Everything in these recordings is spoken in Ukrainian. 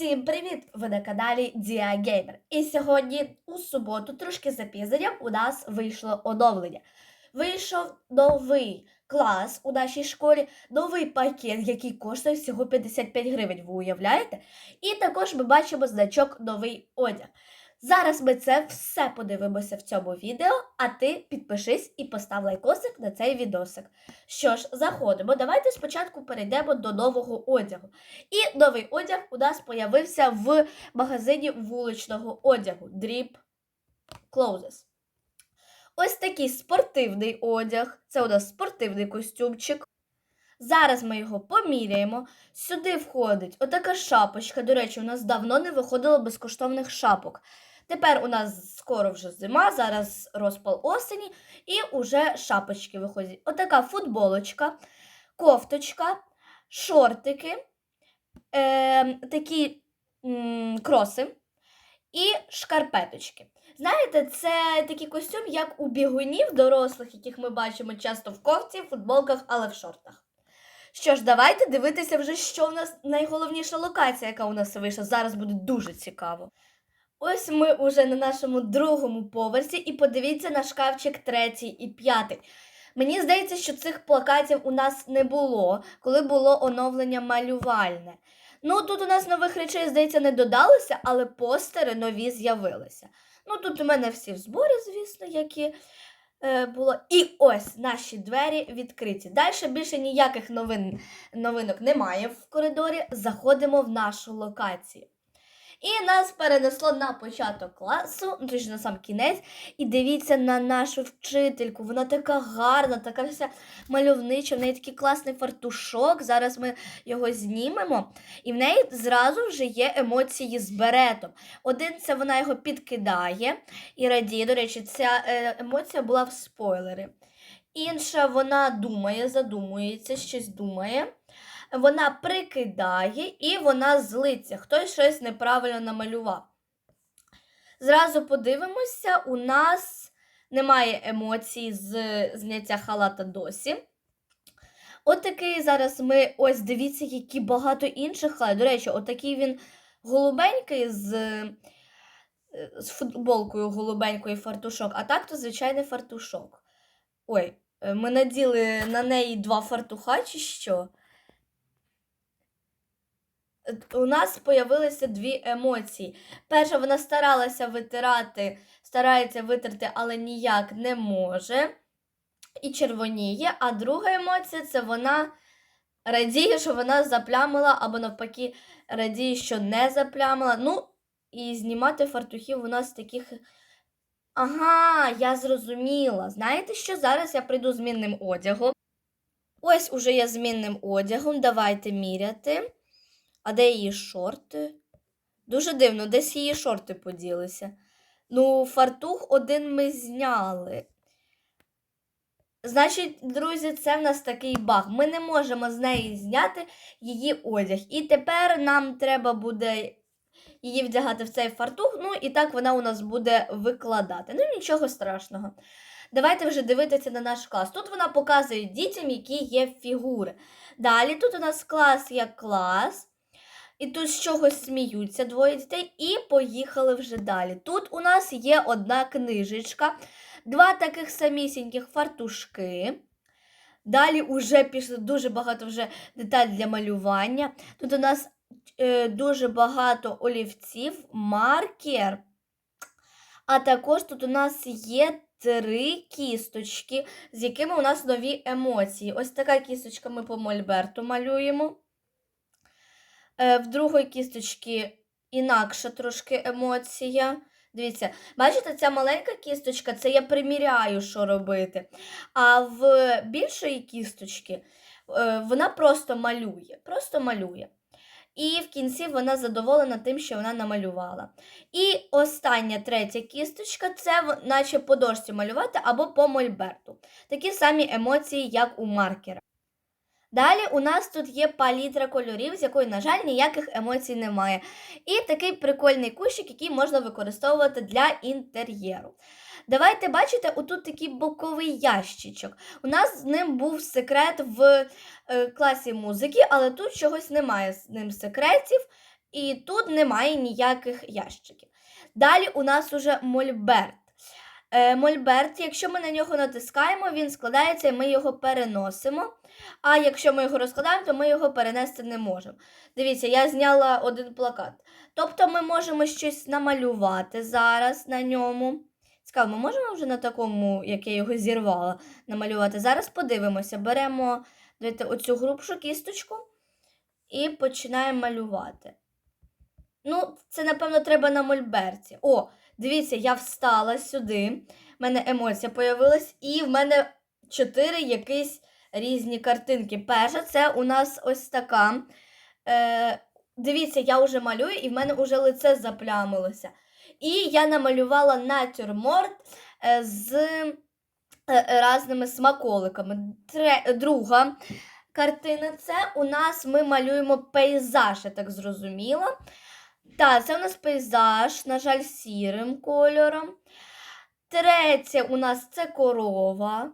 Всім привіт! Ви на каналі Diagamer. І сьогодні, у суботу, трошки запізненням, у нас вийшло оновлення. Вийшов новий клас у нашій школі, новий пакет, який коштує всього 55 гривень. Ви уявляєте? І також ми бачимо значок новий одяг. Зараз ми це все подивимося в цьому відео, а ти підпишись і постав лайкосик на цей відосик. Що ж, заходимо. Давайте спочатку перейдемо до нового одягу. І новий одяг у нас появився в магазині вуличного одягу Drip Clothes. Ось такий спортивний одяг. Це у нас спортивний костюмчик. Зараз ми його поміряємо. Сюди входить отака шапочка. До речі, у нас давно не виходило безкоштовних шапок. Тепер у нас скоро вже зима, зараз розпал осені, і уже шапочки виходять. Отака футболочка, кофточка, шортики, е, такі м, кроси і шкарпеточки. Знаєте, це такий костюм, як у бігунів дорослих, яких ми бачимо часто в кофті, футболках, але в шортах. Що ж, давайте дивитися вже, що в нас найголовніша локація, яка у нас вийшла. Зараз буде дуже цікаво. Ось ми уже на нашому другому поверсі, і подивіться на шкафчик третій і п'ятий. Мені здається, що цих плакатів у нас не було, коли було оновлення малювальне. Ну, тут у нас нових речей, здається, не додалося, але постери нові з'явилися. Ну, тут у мене всі в зборі, звісно, які е, було. І ось наші двері відкриті. Далі більше ніяких новин, новинок немає в коридорі. Заходимо в нашу локацію. І нас перенесло на початок класу, ну точно на сам кінець. І дивіться на нашу вчительку. Вона така гарна, така вся мальовнича. В неї такий класний фартушок. Зараз ми його знімемо. І в неї зразу вже є емоції з беретом. Один це вона його підкидає і радіє. До речі, ця е, емоція була в спойлери. Інша вона думає, задумується, щось думає вона прикидає і вона злиться. Хтось щось неправильно намалював. Зразу подивимося, у нас немає емоцій з зняття халата досі. От зараз ми ось дивіться, які багато інших халатів. До речі, отакий він голубенький з з футболкою голубенькою фартушок, а так то звичайний фартушок. Ой, ми наділи на неї два фартуха, чи що? У нас появилися дві емоції. Перша, вона старалася витирати, старається витерти, але ніяк не може. І червоніє. А друга емоція це вона радіє, що вона заплямила, або навпаки, радіє, що не заплямила. Ну, і знімати фартухів у нас таких. Ага, я зрозуміла. Знаєте що? Зараз я прийду змінним одягом. Ось уже я змінним одягом. Давайте міряти. А де її шорти? Дуже дивно, десь її шорти поділися. Ну, фартух один ми зняли. Значить, друзі, це в нас такий баг. Ми не можемо з неї зняти її одяг. І тепер нам треба буде її вдягати в цей фартух, ну і так вона у нас буде викладати. Ну, нічого страшного. Давайте вже дивитися на наш клас. Тут вона показує дітям, які є фігури. Далі тут у нас клас як клас. І тут з чогось сміються двоє дітей, і поїхали вже далі. Тут у нас є одна книжечка, два таких самісіньких фартушки. Далі вже пішло дуже багато вже деталь для малювання. Тут у нас е, дуже багато олівців, маркер. А також тут у нас є три кісточки, з якими у нас нові емоції. Ось така кісточка ми по Мольберту малюємо. Е, в другої кісточки інакша трошки емоція. Дивіться, бачите, ця маленька кісточка це я приміряю, що робити. А в більшої кісточки е, вона просто малює. Просто малює. І в кінці вона задоволена тим, що вона намалювала. І остання третя кісточка це наче по дошці малювати або по мольберту. Такі самі емоції, як у маркера. Далі у нас тут є палітра кольорів, з якої, на жаль, ніяких емоцій немає. І такий прикольний кущик, який можна використовувати для інтер'єру. Давайте бачите, отут такий боковий ящичок. У нас з ним був секрет в е, класі музики, але тут чогось немає з ним секретів. І тут немає ніяких ящиків. Далі у нас уже мольберт. Е, мольберт, якщо ми на нього натискаємо, він складається і ми його переносимо. А якщо ми його розкладаємо, то ми його перенести не можемо. Дивіться, я зняла один плакат. Тобто ми можемо щось намалювати зараз на ньому. Цікаво, ми можемо вже на такому, як я його зірвала, намалювати. Зараз подивимося. Беремо давайте, оцю грубшу кісточку і починаємо малювати. Ну, це, напевно, треба на мольберті. О, дивіться, я встала сюди, в мене емоція появилась, і в мене чотири якісь різні картинки. Перша це у нас ось така. Е, дивіться, я вже малюю, і в мене вже лице заплямилося. І я намалювала натюрморт е, з е, разними смаколиками. Друга картина це у нас ми малюємо пейзаж, я так зрозуміла. Так, це у нас пейзаж, на жаль, сірим кольором. Третє у нас це корова.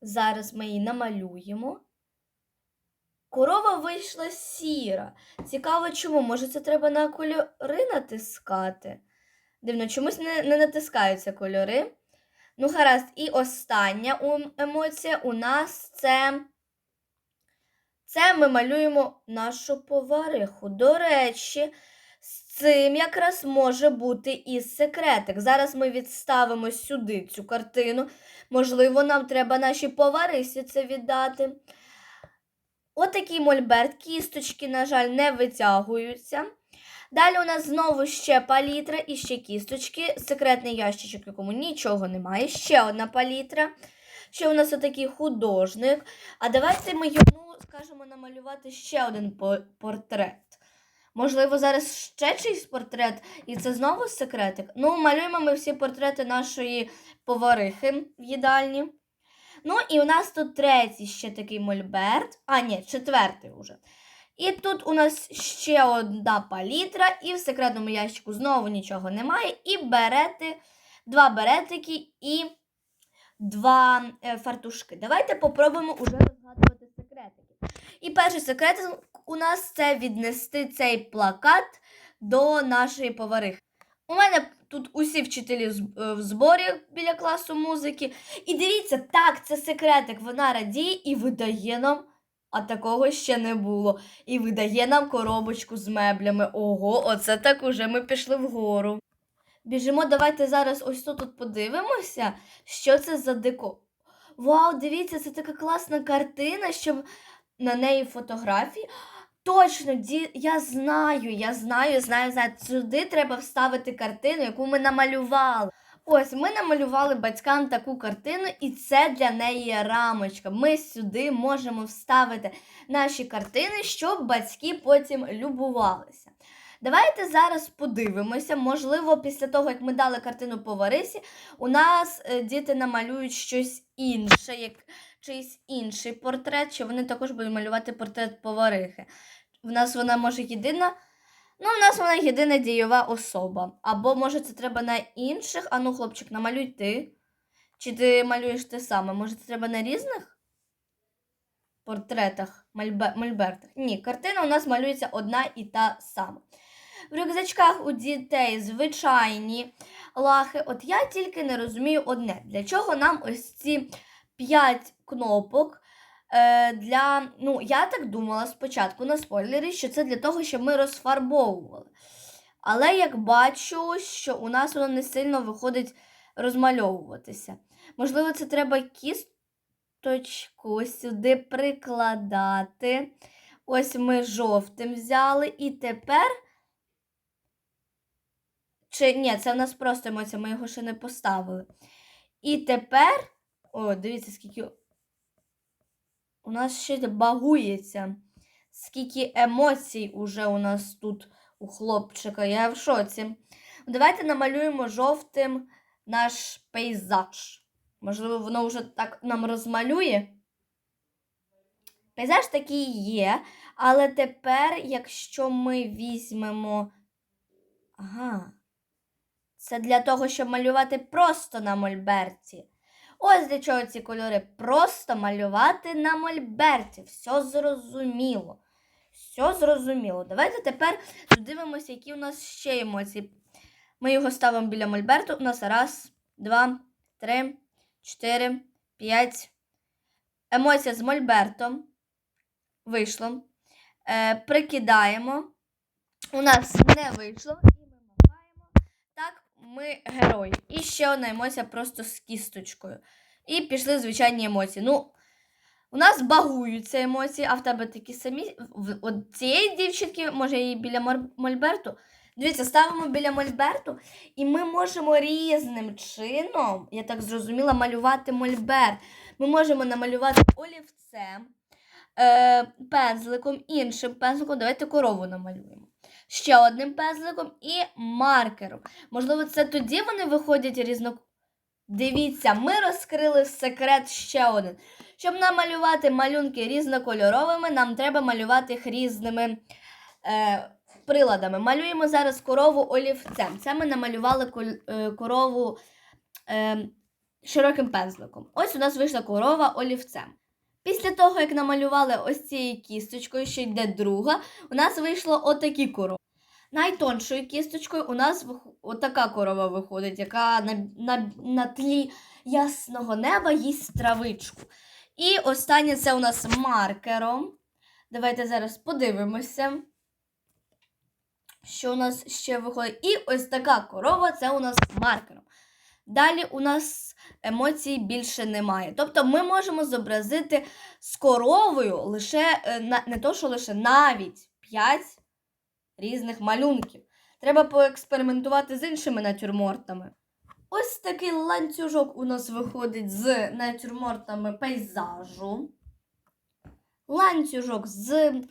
Зараз ми її намалюємо. Корова вийшла сіра. Цікаво, чому? Може, це треба на кольори натискати? Дивно, чомусь не, не натискаються кольори. Ну, гаразд, і остання ем- емоція у нас це. Це ми малюємо нашу повариху. До речі, з цим якраз може бути і секретик. Зараз ми відставимо сюди цю картину. Можливо, нам треба нашій поварисі це віддати. Отакий мольберт, кісточки, на жаль, не витягуються. Далі у нас знову ще палітра і ще кісточки. Секретний ящичок, якому нічого немає. Ще одна палітра. Ще у нас отакий художник. А давайте ми йому скажемо намалювати ще один портрет. Можливо, зараз ще чийсь портрет, і це знову секретик. Ну, малюємо ми всі портрети нашої поварихи в їдальні. Ну, і у нас тут третій ще такий мольберт. А, ні, четвертий уже. І тут у нас ще одна палітра, і в секретному ящику знову нічого немає. І берети, два беретики і два е, фартушки. Давайте попробуємо уже розгадувати секретики. І перший секретик у нас це віднести цей плакат до нашої поварихи. У мене тут усі вчителі е, в зборі біля класу музики. І дивіться, так, це секретик. Вона радіє і видає нам, а такого ще не було. І видає нам коробочку з меблями. Ого, оце так уже ми пішли вгору. Біжимо, давайте зараз ось тут от подивимося, що це за деко. Вау, дивіться, це така класна картина, щоб на неї фотографії. Точно, ді... я знаю, я знаю, знаю, знаю. Сюди треба вставити картину, яку ми намалювали. Ось ми намалювали батькам таку картину, і це для неї рамочка. Ми сюди можемо вставити наші картини, щоб батьки потім любувалися. Давайте зараз подивимося. Можливо, після того, як ми дали картину поварисі, у нас е, діти намалюють щось інше, як чийсь інший портрет, чи вони також будуть малювати портрет поварихи. В нас вона може єдина. Ну, у нас вона єдина дієва особа. Або, може, це треба на інших. А ну, хлопчик, намалюй ти. Чи ти малюєш те саме? Може, це треба на різних портретах, мольбе- мольбертах? Ні, картина у нас малюється одна і та сама. В рюкзачках у дітей звичайні лахи. От я тільки не розумію одне, для чого нам ось ці 5 кнопок. Е, для, ну, я так думала спочатку на спойлері, що це для того, щоб ми розфарбовували. Але як бачу, що у нас воно не сильно виходить розмальовуватися. Можливо, це треба кісточку сюди прикладати. Ось ми жовтим взяли, і тепер. Чи ні, це в нас просто емоція, ми його ще не поставили. І тепер. О, дивіться, скільки. У нас ще багується. Скільки емоцій уже у нас тут у хлопчика. Я в шоці. Давайте намалюємо жовтим наш пейзаж. Можливо, воно вже так нам розмалює. Пейзаж такий є, але тепер, якщо ми візьмемо. Ага. Це для того, щоб малювати просто на мольберті. Ось для чого ці кольори. Просто малювати на мольберті. Все зрозуміло. Все зрозуміло. Давайте тепер подивимося, які у нас ще емоції. Ми його ставимо біля Мольберту. У нас раз, два, три, чотири, п'ять. Емоція з Мольбертом. Вийшло. Е, прикидаємо. У нас не вийшло. І ми махаємо. Так, ми герої. І ще одна емоція просто з кісточкою. І пішли звичайні емоції. Ну, у нас багуються емоції, а в тебе такі самі. От цієї дівчинки, може, її біля Мольберту. Дивіться, ставимо біля Мольберту, і ми можемо різним чином, я так зрозуміла, малювати Мольберт. Ми можемо намалювати олівцем, е, пензликом, іншим пензликом. Давайте корову намалюємо. Ще одним пензликом і маркером. Можливо, це тоді вони виходять різно. Дивіться, ми розкрили секрет ще один. Щоб намалювати малюнки різнокольоровими, нам треба малювати їх різними е, приладами. Малюємо зараз корову олівцем. Це ми намалювали е, корову е, широким пензликом. Ось у нас вийшла корова олівцем. Після того, як намалювали ось цією кісточкою, ще йде друга, у нас вийшло отакі корови. Найтоншою кісточкою у нас отака корова виходить, яка на, на, на тлі ясного неба їсть травичку. І останнє це у нас маркером. Давайте зараз подивимося, що у нас ще виходить. І ось така корова це у нас маркером. Далі у нас емоцій більше немає. Тобто ми можемо зобразити з коровою лише е, не то, що лише навіть 5 різних малюнків. Треба поекспериментувати з іншими натюрмортами. Ось такий ланцюжок у нас виходить з натюрмортами пейзажу. Ланцюжок з е,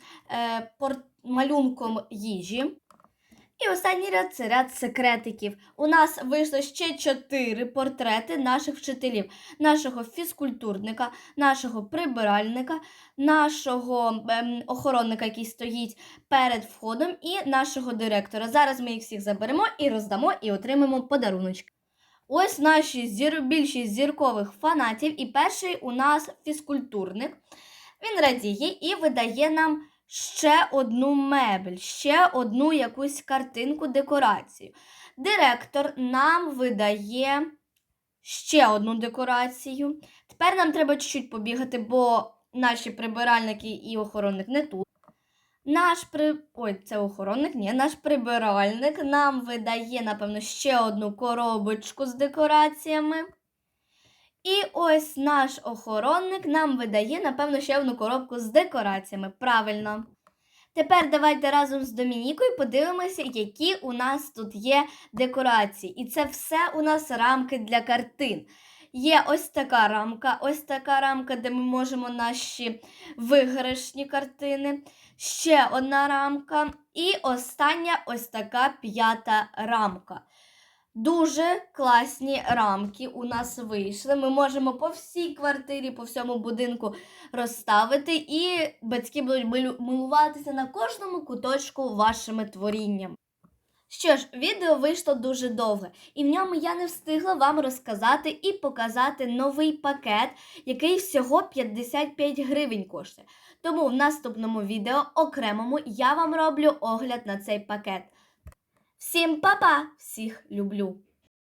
пор- малюнком їжі. І останній ряд це ряд секретиків. У нас вийшло ще чотири портрети наших вчителів: нашого фізкультурника, нашого прибиральника, нашого ем, охоронника, який стоїть перед входом, і нашого директора. Зараз ми їх всіх заберемо і роздамо, і отримаємо подаруночки. Ось наші зір... більшість зіркових фанатів. І перший у нас фізкультурник. Він радіє і видає нам ще одну мебель, ще одну якусь картинку, декорацію. Директор нам видає ще одну декорацію. Тепер нам треба чуть-чуть побігати, бо наші прибиральники і охоронник не тут. Наш при... Ой, це охоронник, ні, наш прибиральник нам видає, напевно, ще одну коробочку з декораціями. І ось наш охоронник нам видає, напевно, ще одну коробку з декораціями. Правильно. Тепер давайте разом з Домінікою подивимося, які у нас тут є декорації. І це все у нас рамки для картин. Є ось така рамка, ось така рамка, де ми можемо наші виграшні картини. Ще одна рамка. І остання ось така п'ята рамка. Дуже класні рамки у нас вийшли. Ми можемо по всій квартирі, по всьому будинку розставити, і батьки будуть милуватися на кожному куточку вашими творіннями. Що ж, відео вийшло дуже довге, і в ньому я не встигла вам розказати і показати новий пакет, який всього 55 гривень коштує. Тому в наступному відео окремому я вам роблю огляд на цей пакет. Всім па-па! Всіх люблю!